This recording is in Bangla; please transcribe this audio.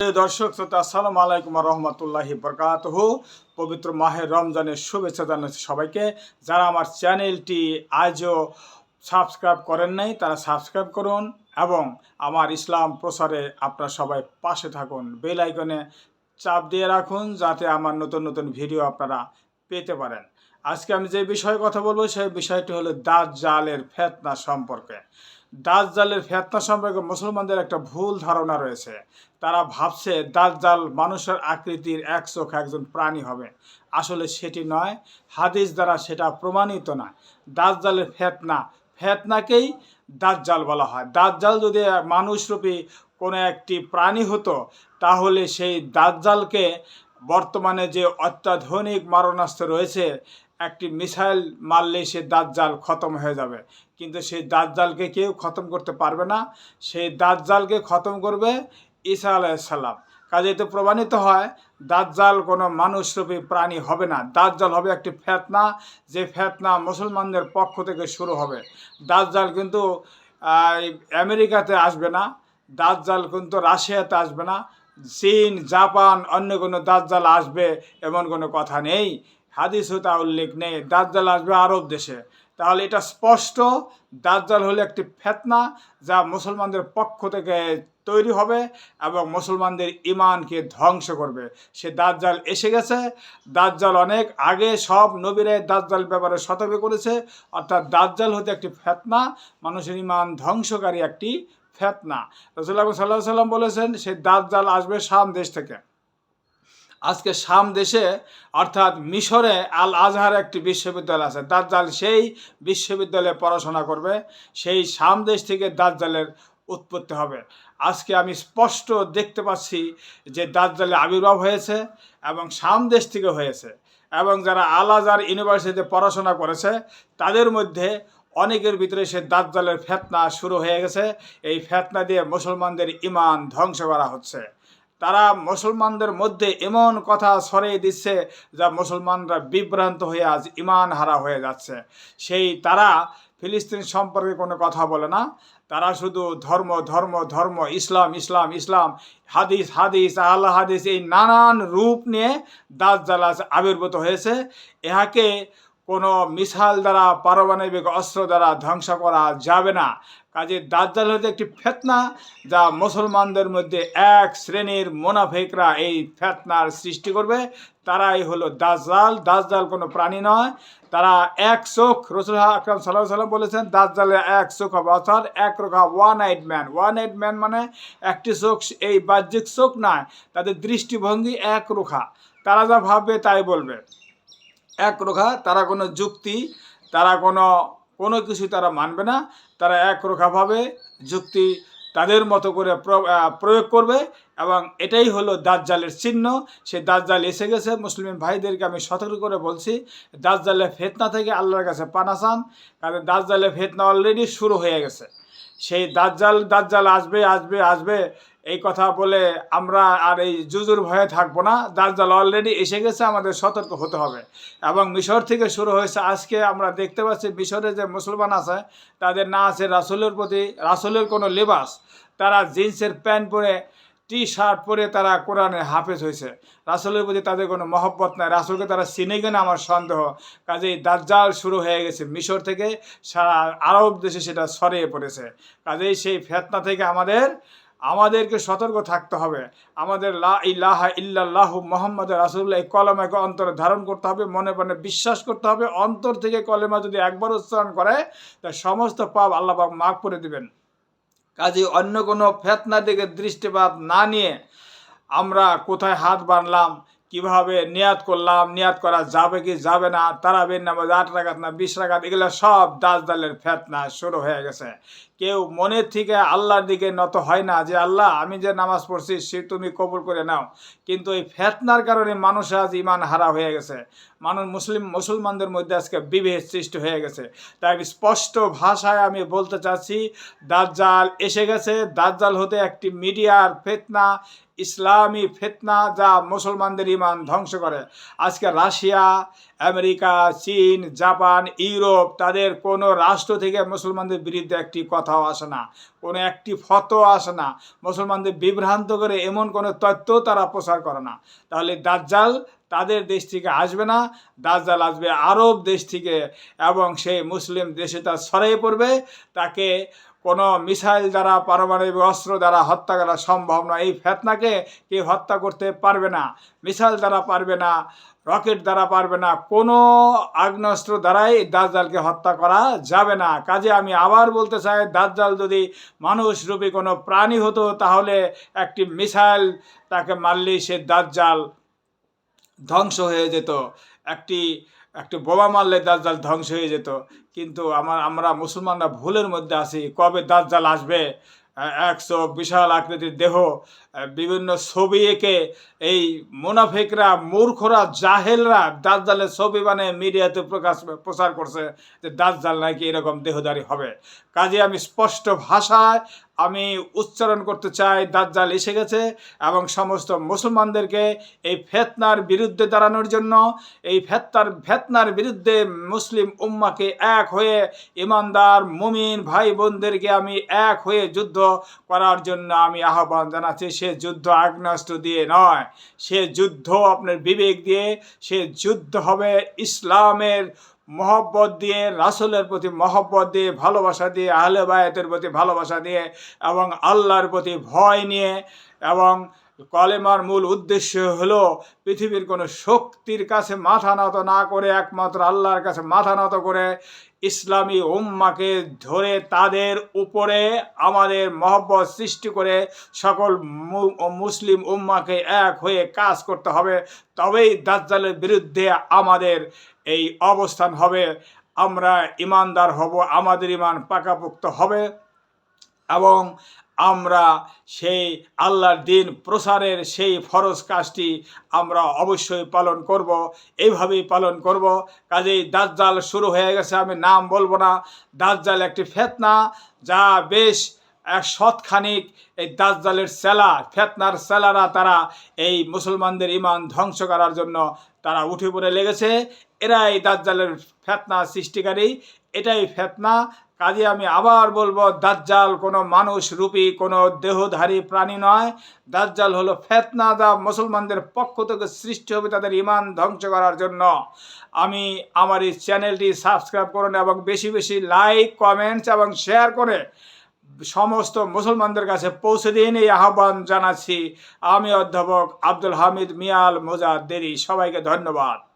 দর্শক, শ্রোতা, আসসালামু আলাইকুম রহমতুল্লাহি বরকাতহ। পবিত্র মাহের রমজানের শুভেচ্ছা জানাচ্ছি সবাইকে। যারা আমার চ্যানেলটি আজও সাবস্ক্রাইব করেন নাই, তারা সাবস্ক্রাইব করুন এবং আমার ইসলাম প্রসারে আপনারা সবাই পাশে থাকুন। বেল আইকনে চাপ দিয়ে রাখুন যাতে আমার নতুন নতুন ভিডিও আপনারা পেতে পারেন। আজকে আমি যে বিষয়ে কথা বলব, সেই বিষয়টি হলো দাঁত জালের ফেতনা সম্পর্কে। দাঁত জালের ফেতনা সম্পর্কে মুসলমানদের একটা ভুল ধারণা রয়েছে। তারা ভাবছে দাঁত জাল মানুষের আকৃতির এক চোখ একজন প্রাণী হবে। আসলে সেটি নয়। হাদিস দ্বারা সেটা প্রমাণিত নয় দাঁত জালের ফেতনা, ফেতনাকেই দাঁত জাল বলা হয়। দাঁত জাল যদি মানুষরূপী কোনো একটি প্রাণী হতো, তাহলে সেই দাঁত জালকে বর্তমানে যে অত্যাধুনিক মারণাস্ত্র রয়েছে একটি মিসাইল মারলেই সে দাঁত জাল খতম হয়ে যাবে। কিন্তু সেই দাঁত জালকে কেউ খতম করতে পারবে না। সেই দাঁত জালকে খতম করবে ঈসা আলাইসাল্লাম কাজে তো প্রমাণিত হয়, দাজ্জাল কোনো মানুষরূপী প্রাণী হবে না। দাজ্জাল হবে একটি ফেতনা, যে ফেতনা মুসলমানদের পক্ষ থেকে শুরু হবে। দাজ্জাল কিন্তু আমেরিকাতে আসবে না। দাজ্জাল কিন্তু রাশিয়াতে আসবে না। চীন, জাপান, অন্য কোনো দাজ্জাল আসবে, এমন কোনো কথা নেই। হাদিসও তা উল্লেখ নেই। দাজ্জাল আসবে আরব দেশে। তাহলে এটা স্পষ্ট, দাজ্জাল হলো একটি ফেতনা যা মুসলমানদের পক্ষ থেকে তৈরি হবে এবং মুসলমানদের ইমানকে ধ্বংস করবে। সে দাজ্জাল এসে গেছে। দাজ্জাল অনেক আগে সব নবীরাই দাজ্জাল ব্যাপারে সতর্ক করেছে। অর্থাৎ দাজ্জাল হতে একটি ফেতনা, মানুষের ইমান ধ্বংসকারী একটি ফেতনা। রসুল্লাহ সাল্লাহ সাল্লাম বলেছেন, সে দাজ্জাল আসবে শাম দেশ থেকে। আজকে শাম দেশে, অর্থাৎ মিশরে আল আজহার একটি বিশ্ববিদ্যালয় আছে। দাজ্জাল সেই বিশ্ববিদ্যালয়ে পড়াশোনা করবে, সেই শাম দেশ থেকে দাজ্জালের উৎপত্তি হবে। আজকে আমি স্পষ্ট দেখতে পাচ্ছি যে দাজ্জালের আবির্ভাব হয়েছে এবং শাম দেশ থেকে হয়েছে এবং যারা আল আজহার ইউনিভার্সিটিতে পড়াশোনা করেছে, তাদের মধ্যে অনেকের ভিতরে সে দাজ্জালের ফেতনা শুরু হয়ে গেছে। এই ফেতনা দিয়ে মুসলমানদের ইমান ধ্বংস করা হচ্ছে। তারা মুসলমানদের মধ্যে এমন কথা ছড়িয়ে দিচ্ছে যা মুসলমানরা বিভ্রান্ত হয়ে আজ ইমান হারা হয়ে যাচ্ছে। সেই তারা ফিলিস্তিন সম্পর্কে কোনো কথা বলে না। তারা শুধু ধর্ম ধর্ম ধর্ম, ইসলাম ইসলাম ইসলাম, হাদিস হাদিস আল্লাহ হাদিস এই নানান রূপ নিয়ে দাস জ্বালা আবির্ভূত হয়েছে। ইহাকে কোনো মিসাইল দ্বারা, পারমাণবিক অস্ত্র দ্বারা ধ্বংস করা যাবে না। কাজে দাজ্জাল হতে একটি ফেতনা যা মুসলমানদের মধ্যে এক শ্রেণির মোনাফেকরা এই ফেতনার সৃষ্টি করবে। তারাই হলো দাজ্জাল। দাজ্জাল কোনো প্রাণী নয়। তারা এক চোখ রসুল আকরাম সাল্লাহ সাল্লাম বলেছেন, দাজ্জালে এক চোখ হবে। অর্থাৎ এক রোখা one night man one night man মানে একটি চোখ, এই বাহ্যিক চোখ নয়, তাদের দৃষ্টিভঙ্গি এক রোখা। তারা যা ভাববে তাই বলবে। এক রোখা, তারা কোনো যুক্তি, তারা কোনো কোনো কিছু তারা মানবে না। তারা এক রোখাভাবে যুক্তি তাদের মতো করে প্র- প্রয়োগ করবে এবং এটাই হলো দাজ্জালের চিহ্ন। সেই দাজ্জাল এসে গেছে। মুসলিম ভাইদেরকে আমি সতর্ক করে বলছি দাজ্জালের ফেতনা থেকে আল্লাহর কাছে পানাসান কারণ দাজ্জালের ফেতনা অলরেডি শুরু হয়ে গেছে। সেই দাজ্জাল দাজ্জাল আসবে আসবে আসবে এই কথা বলে আমরা আর এই জুজুর ভয়ে থাকব না। দাজ্জাল অলরেডি এসে গেছে, আমাদের সতর্ক হতে হবে। এবং মিশর থেকে শুরু হয়েছে। আজকে আমরা দেখতে পাচ্ছি মিশরে যে মুসলমান আছে, তাদের না আছে রাসুলের প্রতি, রাসুলের কোনো লেবাস তারা জিন্সের প্যান্ট পরে টি শার্ট পরে তারা কোরআনে হাফেজ হয়েছে। রাসুলের প্রতি তাদের কোনো মহব্বত নাই। রাসুলকে তারা চিনে কিনা আমার সন্দেহ। কাজেই দাজ্জাল শুরু হয়ে গেছে মিশর থেকে। সারা আরব দেশে সেটা ছড়িয়ে পড়েছে। কাজেই সেই ফেতনা থেকে আমাদের আমাদেরকে সতর্ক থাকতে হবে। আমাদের লা ইলাহা ইল্লাল্লাহু মোহাম্মদ রাসুল্লাহ এই কলমাকে অন্তরে ধারণ করতে হবে, মনে মনে বিশ্বাস করতে হবে। অন্তর থেকে কলেমা যদি একবার উচ্চারণ করে তা সমস্ত পাপ আল্লাহ পাক মাফ করে দিবেন। কাজে অন্য কোনো ফেতনা দিকে দৃষ্টিপাত না নিয়ে আমরা কোথায় হাত বাঁধলাম কীভাবে নিয়াত করলাম, নিয়াত করা যাবে কি যাবে না, তারাবির নামাজ আট রাখাত না বিশ রাখাত এগুলো সব দাস দালের ফেতনা শুরু হয়ে গেছে। কেউ মনের থেকে আল্লাহর দিকে নত হয় না যে, আল্লাহ, আমি যে নামাজ পড়ছি, সে তুমি কবুল করে নাও। কিন্তু এই ফেতনার কারণে মানুষ আজ ইমান হারা হয়ে গেছে। মানুষ মুসলিম, মুসলমানদের মধ্যে আজকে বিভেদ সৃষ্টি হয়ে গেছে। তাই স্পষ্ট ভাষায় আমি বলতে চাচ্ছি, দাজ্জাল এসে গেছে। দাজ্জাল হতে একটি মিডিয়ার ফেতনা ইসলামী ফেতনা যা মুসলমানদের ইমান ধ্বংস করে। আজকে রাশিয়া, আমেরিকা, চীন, জাপান, ইউরোপ তাদের কোনো রাষ্ট্র থেকে মুসলমানদের বিরুদ্ধে একটি কথাও আসে না। কোনো একটি ফতো আসে না। মুসলমানদের বিভ্রান্ত করে এমন কোনো তথ্য তারা প্রচার করে না। তাহলে দাজ্জাল তাদের দেশ থেকে আসবে না। দাজ্জাল আসবে আরব দেশ থেকে এবং সেই মুসলিম দেশে তার ছড়িয়ে পড়বে। তাকে কোনো মিসাইল দ্বারা, পারমাণবিক অস্ত্র দ্বারা হত্যা করা সম্ভব নয়। এই ফেতনাকে কেউ হত্যা করতে পারবে না। মিসাইল দ্বারা পারবে না, রকেট দ্বারা পারবে না, কোনো আগ্নেয়াস্ত্র দ্বারাই দাজ্জালকে হত্যা করা যাবে না। কাজে আমি আবার বলতে চাই, দাজ্জাল যদি মানুষ মানুষরূপী কোনো প্রাণী হতো, তাহলে একটি মিসাইল তাকে মারলেই সে দাজ্জাল ধ্বংস হয়ে যেত। একটি একটি বোমা মারলে দাজ্জাল ধ্বংস হয়ে যেত। কিন্তু আমার, আমরা মুসলমানরা ভুলের মধ্যে আছি। কবে দাজ্জাল আসবে? একশো বিশাল আকৃতির দেহ বিভিন্ন ছবি এঁকে এই মুনাফিকরা, মূর্খরা, জাহেলরা দাজ্জালের ছবি মানে মিডিয়াতে প্রকাশ, প্রচার করছে যে দাজ্জাল নাকি এরকম দেহদারি হবে। কাজে আমি স্পষ্ট ভাষায় আমি উচ্চারণ করতে চাই, দাজ্জাল এসে গেছে এবং সমস্ত মুসলমানদেরকে এই ফেতনার বিরুদ্ধে দাঁড়ানোর জন্য, এই ফেতনার ফেতনার বিরুদ্ধে মুসলিম উম্মাকে এক হয়ে ইমানদার, মুমিন ভাই বোনদেরকে আমি এক হয়ে যুদ্ধ করার জন্য আমি আহ্বান জানাচ্ছি, সে যুদ্ধ আগ্নেয়াস্ত্র দিয়ে নয়, সে যুদ্ধ আপনার বিবেক দিয়ে, সে যুদ্ধ হবে ইসলামের মহব্বত দিয়ে, রাসুলের প্রতি মহব্বত দিয়ে, ভালোবাসা দিয়ে, আহলে বায়াতের প্রতি ভালোবাসা দিয়ে এবং আল্লাহর প্রতি ভয় নিয়ে এবং কলেমার মূল উদ্দেশ্য হলো পৃথিবীর কোনো শক্তির কাছে মাথা নত না করে একমাত্র আল্লাহর কাছে মাথা নত করে ইসলামী উম্মাকে ধরে তাদের উপরে আমাদের মহব্বত সৃষ্টি করে সকল মুসলিম উম্মাকে এক হয়ে কাজ করতে হবে। তবেই দাজ্জালের বিরুদ্ধে আমাদের এই অবস্থান হবে। আমরা ইমানদার হব, আমাদের ইমান পাকাপোক্ত হবে। এবং আমরা সেই আল্লাহর দিন প্রসারের সেই ফরজ কাজটি আমরা অবশ্যই পালন করব, এইভাবেই পালন করব। কাজেই দাজ্জাল শুরু হয়ে গেছে, আমি নাম বলব না। দাজ্জাল একটি ফেতনা, যা বেশ এক শতখানিক এই দাজ্জালের সেলা, ফেতনার সেলারা তারা এই মুসলমানদের ইমান ধ্বংস করার জন্য তারা উঠে পড়ে লেগেছে। এরাই দাজ্জালের ফেতনা সৃষ্টিকারী, এটাই ফেতনা। কাজে আমি আবার বলব, দাজ্জাল কোনো মানুষ রূপী, কোনো দেহধারী প্রাণী নয়। দাজ্জাল হলো ফেতনা যা মুসলমানদের পক্ষ থেকে সৃষ্টি হবে তাদের ইমান ধ্বংস করার জন্য। আমি আমার এই চ্যানেলটি সাবস্ক্রাইব করুন এবং বেশি বেশি লাইক, কমেন্টস এবং শেয়ার করে সমস্ত মুসলমানদের কাছে পৌঁছে দিন এই আহ্বান জানাচ্ছি। আমি অধ্যাপক আব্দুল হামিদ মিয়াল মোজাদ্দেরি। সবাইকে ধন্যবাদ।